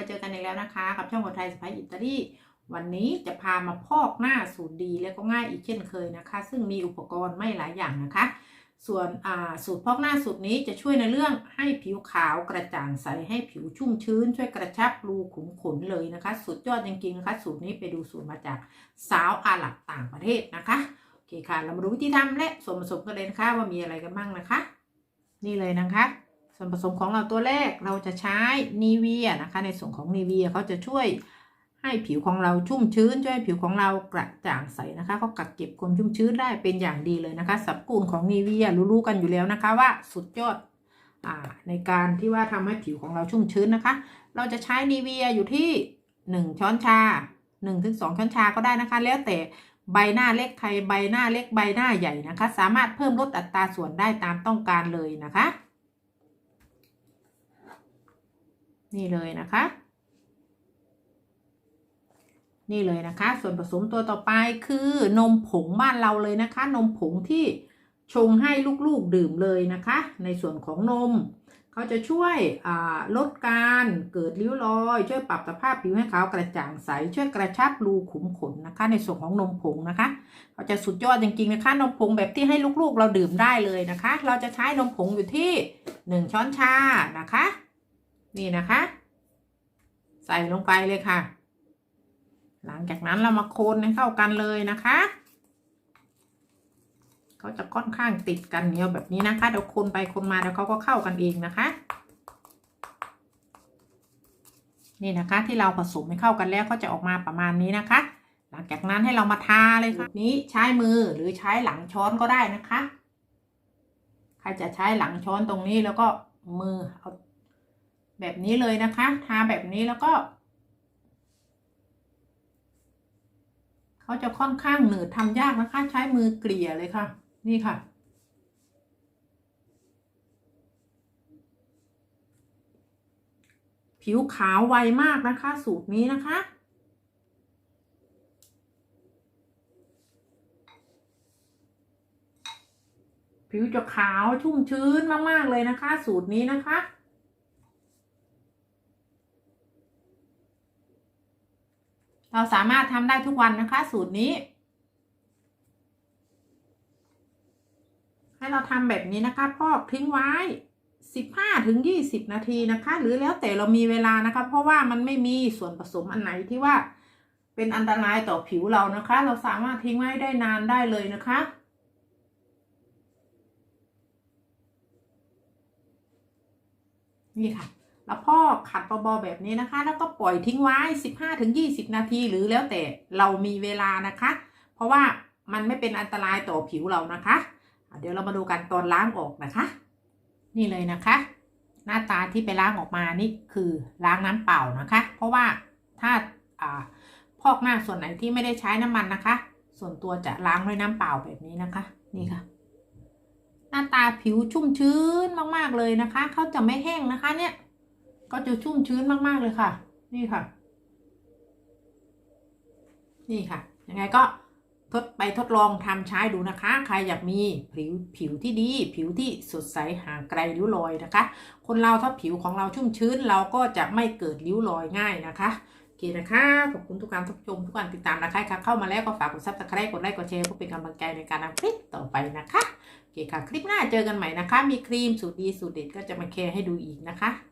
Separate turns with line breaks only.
มาเจอกันอีกแล้วนะคะ กับช่องคนไทยสไปอิตาลีวันนี้จะพามาพอกหน้าสูตรดีและก็ง่ายอีกเช่นเคยนะคะ ซึ่งมีอุปกรณ์ไม่หลายอย่างนะคะ ส่วนอ่าสูตรพอกหน้าสูตรนี้จะช่วยในเรื่องให้ผิวขาวกระจ่างใสให้ผิวชุ่มชื้น ช่วยกระชับรูขุมขนเลยนะคะ สุดยอดจริงๆนะคะสูตรนี้ไปดูสูตรมาจากสาวอาหรับต่างประเทศนะคะโอเคค่ะเรามาดูวิธีทำและส่วนผสมกันเลยนะคะว่ามีอะไรกันบ้างนะคะ นี่เลยนะคะ ส่วนผสมของเราตัวแรกเราจะใช้นีเวียนะคะ ในส่วนของนีเวียเขาจะช่วยให้ผิวของเราชุ่มชื้นช่วยให้ผิวของเรากระจ่างใสนะคะเขากักเก็บความชุ่มชื้นได้เป็นอย่างดีเลยนะคะสับกูลของนีเวียรู้ๆกันอยู่แล้วนะคะว่าสุดยอดอ่าในการที่ว่าทำให้ผิวของเราชุ่มชื้นนะคะ เราจะใช้นีเวียอยู่ที่ 1 ช้อนชา 1-2ถึงช้อนชาก็ได้นะคะ แล้วแต่ใบหน้าเล็กใครใบหน้าเล็กใบหน้าใหญ่นะคะ สามารถเพิ่มลดอัตราส่วนได้ตามต้องการเลยนะคะ นี่เลยนะคะ นี่เลยนะคะ ส่วนผสมตัวต่อไปคือนมผงบ้านเราเลยนะคะ นมผงที่ชงให้ลูกๆดื่มเลยนะคะ ในส่วนของนมเขาจะช่วยลดการเกิดริ้วรอย ช่วยปรับสภาพผิวให้ขาวกระจ่างใส ช่วยกระชับรูขุมขนนะคะ ในส่วนของนมผงนะคะเขาจะสุดยอดจริงๆนะคะนมผงแบบที่ให้ลูกๆเราดื่มได้เลยนะคะ เราจะใช้นมผงอยู่ที่ 1 ช้อนชานะคะ นี่นะคะ ใส่ลงไปเลยค่ะ หลังจากนั้นเรามาคนให้เข้ากันเลยนะคะเขาจะค่อนข้างติดกันเหนียวแบบนี้นะคะเดี๋ยวคนไปคนมาเดี๋ยวเขาก็เข้ากันเองนะคะ นี่นะคะที่เราผสมให้เข้ากันแล้วก็จะออกมาประมาณนี้นะคะ หลังจากนั้นให้เรามาทาเลยค่ะนี้ใช้มือหรือใช้หลังช้อนก็ได้นะคะ ใครจะใช้หลังช้อนตรงนี้แล้วก็มือเอา แบบนี้เลยนะคะ ทาแบบนี้แล้วก็เขาจะค่อนข้างหนืดทำยากนะคะ ใช้มือเกลี่ยเลยค่ะ นี่ค่ะ ผิวขาวไวมากนะคะ สูตรนี้นะคะผิวจะขาวชุ่มชื้นมาก ๆ เลยนะคะ สูตรนี้นะคะ เราสามารถทำได้ทุกวันนะคะ สูตรนี้ ให้เราทำแบบนี้นะคะพอกทิ้งไว้ 15ถึง20 นาทีนะคะ หรือแล้วแต่เรามีเวลานะคะ เพราะว่ามันไม่มีส่วนผสมอันไหนที่ว่าเป็นอันตรายต่อผิวเรานะคะ เราสามารถทิ้งไว้ได้นานได้เลยนะคะนี่ค่ะ แล้วพ่อขัดเบาๆแบบนี้นะคะ แล้วก็ปล่อยทิ้งไว้ 15-20 นาที หรือแล้วแต่เรามีเวลานะคะ เพราะว่ามันไม่เป็นอันตรายต่อผิวเรานะคะ เดี๋ยวเรามาดูกันตอนล้างออกนะคะ นี่เลยนะคะ หน้าตาที่ไปล้างออกมานี่คือล้างน้ำเปล่านะคะ เพราะว่าถ้าอ่าพอกหน้าส่วนไหนที่ไม่ได้ใช้น้ำมันนะคะ ส่วนตัวจะล้างด้วยน้ำเปล่าแบบนี้นะคะ นี่ค่ะ หน้าตาผิวชุ่มชื้นมากๆเลยนะคะเขาจะไม่แห้งนะคะเนี่ย ก็จะชุ่มชื้นมากๆเลยค่ะ นี่ค่ะ นี่ค่ะ ยังไงก็ทดไปทดลองทำใช้ดูนะคะ ใครอยากมีผิวผิวที่ดี ผิวที่สดใสห่างไกลริ้วรอยนะคะ คนเราถ้าผิวของเราชุ่มชื้นเราก็จะไม่เกิดริ้วรอยง่ายนะคะโอเคนะคะ ขอบคุณทุกการทุกชมทุกการติดตามนะคะค่ะเข้ามาแล้วก็ฝากกดซับสไครต์กดไลค์กดแชร์เพื่อเป็นกำลังใจในการทำคลิปต่อไปนะคะโอเคค่ะ คลิปหน้าเจอกันใหม่นะคะ มีครีมสูตรดีสูตรเด็ดก็จะมาแชร์ให้ดูอีกนะคะ